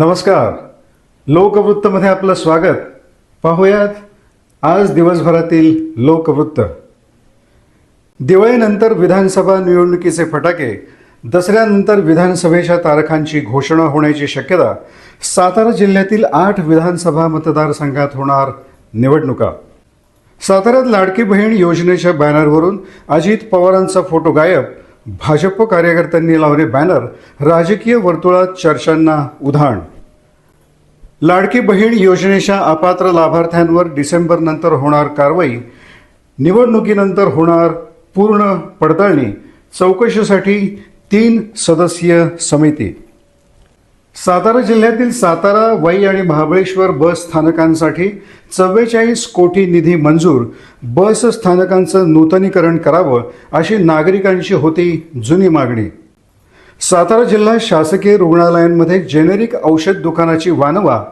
नमस्कार. लोकवृत्तमध्ये आपलं स्वागत. पाहूयात आज दिवसभरातील लोकवृत्त. दिवाळीनंतर विधानसभा निवडणुकीचे फटाके दसऱ्यानंतर विधानसभेच्या तारखांची घोषणा होण्याची शक्यता सातारा जिल्ह्यातील आठ विधानसभा मतदारसंघात होणार निवडणुका. साताऱ्यात लाडकी बहीण योजनेच्या बॅनरवरून अजित पवारांचा फोटो गायब भाजप कार्यकर्त्यांनी लावले बॅनर राजकीय वर्तुळात चर्चांना उधाण. लाडकी बहीण योजनेच्या अपात्र लाभार्थ्यांवर डिसेंबर नंतर होणार कारवाई निवडणुकीनंतर होणार पूर्ण पडताळणी चौकशीसाठी तीन सदस्यीय समिती. सातारा जिल्ह्यातील सातारा वई आणि महाबळेश्वर बस स्थानकांसाठी चव्वेचाळीस कोटी निधी मंजूर. बस स्थानकांचं नूतनीकरण करावं अशी नागरिकांची होती जुनी मागणी. सातारा जिल्हा शासकीय रुग्णालयांमध्ये जेनेरिक औषध दुकानाची वानवा.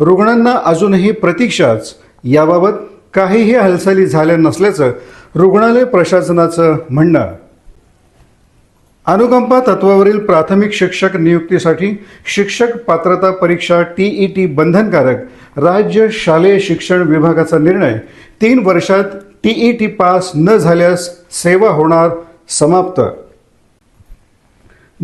रुग्णांना अजूनही प्रतीक्षाच. याबाबत काहीही हालचाली झाल्या नसल्याचं रुग्णालय प्रशासनाचं म्हणणं. अनुकंपा तत्वावरील प्राथमिक शिक्षक नियुक्तीसाठी शिक्षक पात्रता परीक्षा टीईटी बंधनकारक राज्य शालेय शिक्षण विभागाचा निर्णय. तीन वर्षात टीईटी पास न झाल्यास सेवा होणार समाप्त.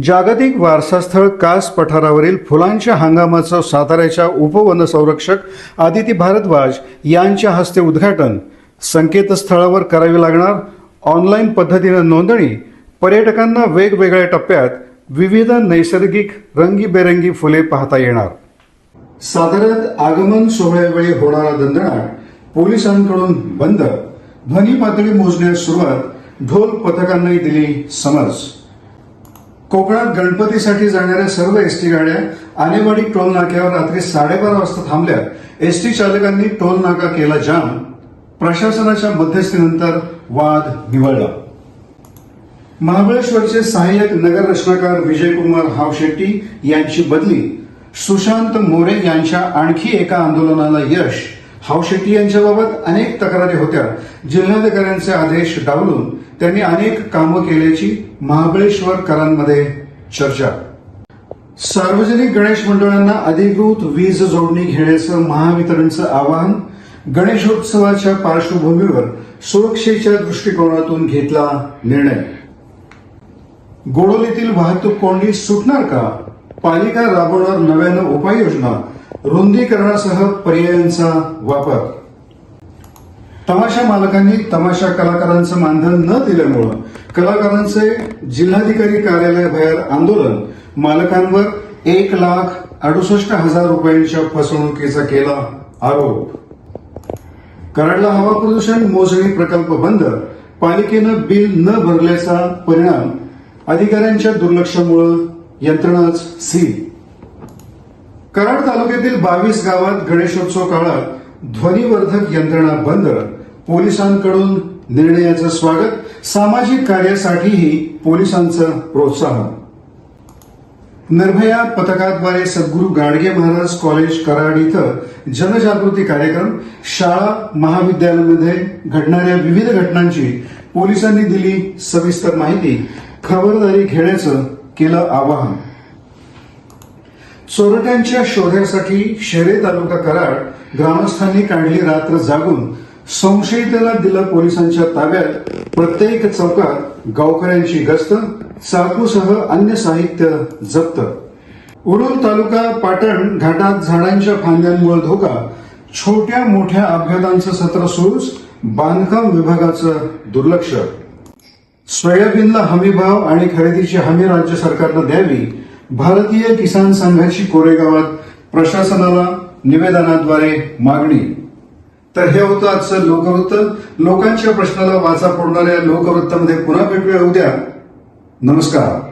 जागतिक वारसास्थळ कास पठारावरील फुलांच्या हंगामाचं साताऱ्याच्या उपवनसंरक्षक आदिती भारद्वाज यांच्या हस्ते उद्घाटन. संकेतस्थळावर करावी लागणार. ऑनलाईन पद्धतीनं नोंदणी पर्यटकांना वेगवेगळ्या टप्प्यात विविध नैसर्गिक रंगीबेरंगी फुले पाहता येणार. साधारण आगमन सोहळ्यावेळी होणारा दंदणाट पोलिसांकडून बंद. ध्वनी पातळी मोजण्यास सुरुवात. ढोल पथकांनाही दिली समज. कोकणात गणपतीसाठी जाणाऱ्या सर्व एसटी गाड्या आनेवाडी टोल नाक्यावर रात्री साडेबारा वाजता थांबल्या. एसटी चालकांनी टोल नाका केला जाम. प्रशासनाच्या मध्यस्थीनंतर वाद निवळला. महाबळेश्वरचे सहाय्यक नगर रचनाकार विजयकुमार हावशेट्टी यांची बदली सुशांत मोरे यांच्या आणखी एका आंदोलनाला यश हावशेट्टी यांच्याबाबत अनेक तक्रारी होत्या. जिल्हाधिकाऱ्यांचे आदेश डावलून त्यांनी अनेक कामं केल्याची महाबळेश्वरकरांमध्ये चर्चा. सार्वजनिक गणेश मंडळांना अधिकृत वीज जोडणी घेण्याचं महावितरणचं आवाहन गणेशोत्सवाच्या पार्श्वभूमीवर सुरक्षेच्या दृष्टिकोनातून घेतला निर्णय. गोडोलीतील वाहतूक कोंडी सुटणार का? पालिका राबवणार नव्यानं उपाययोजना? रुंदीकरणासह पर्यायांचा वापर? तमाशा मालकांनी तमाशा कलाकारांचं मानधन न दिल्यामुळं कलाकारांचे जिल्हाधिकारी कार्यालयाबाहेर आंदोलन मालकांवर एक लाख अडुसष्ट हजार रुपयांच्या फसवणुकीचा केला आरोप. कराडला हवा प्रदूषण मोजणी प्रकल्प बंद पालिकेनं बिल न भरल्याचा परिणाम अधिकाऱ्यांच्या दुर्लक्षामुळे यंत्रणाच सील. कराड तालुक्यातील बावीस गावात गणेशोत्सव काळात ध्वनिवर्धक यंत्रणा बंद. पोलिसांकडून निर्णयाचं स्वागत. सामाजिक कार्यासाठीही पोलिसांचं प्रोत्साहन. निर्भया पथकाद्वारे सद्गुरू गाडगे महाराज कॉलेज कराड इथं जनजागृती कार्यक्रम. शाळा महाविद्यालयामध्ये घडणाऱ्या विविध घटनांची पोलिसांनी दिली सविस्तर माहिती. खबरदारी घेण्याचं केलं आवाहन. चोरट्यांच्या शोधासाठी शेरे तालुका कराड ग्रामस्थांनी काढली रात्र जागून संशयिताला दिलं पोलिसांच्या ताब्यात प्रत्येक चौकात गावकऱ्यांची गस्त चाकूसह अन्य साहित्य जप्त. उरुल तालुका पाटण घाटात झाडांच्या फांद्यांमुळे धोका छोट्या मोठ्या अपघातांचं सत्र सुरूच बांधकाम विभागाचं दुर्लक्ष. सोयाबीनला हमी भाव आणि खरेदीची हमी राज्य सरकारनं द्यावी भारतीय किसान संघाची कोरेगावात प्रशासनाला निवेदनाद्वारे मागणी. तर हे होतं आजचं लोकवृत्त. लोकांच्या प्रश्नाला वाचा फोडणाऱ्या लोकवृत्तामध्ये पुन्हा भेटूया उद्या. नमस्कार.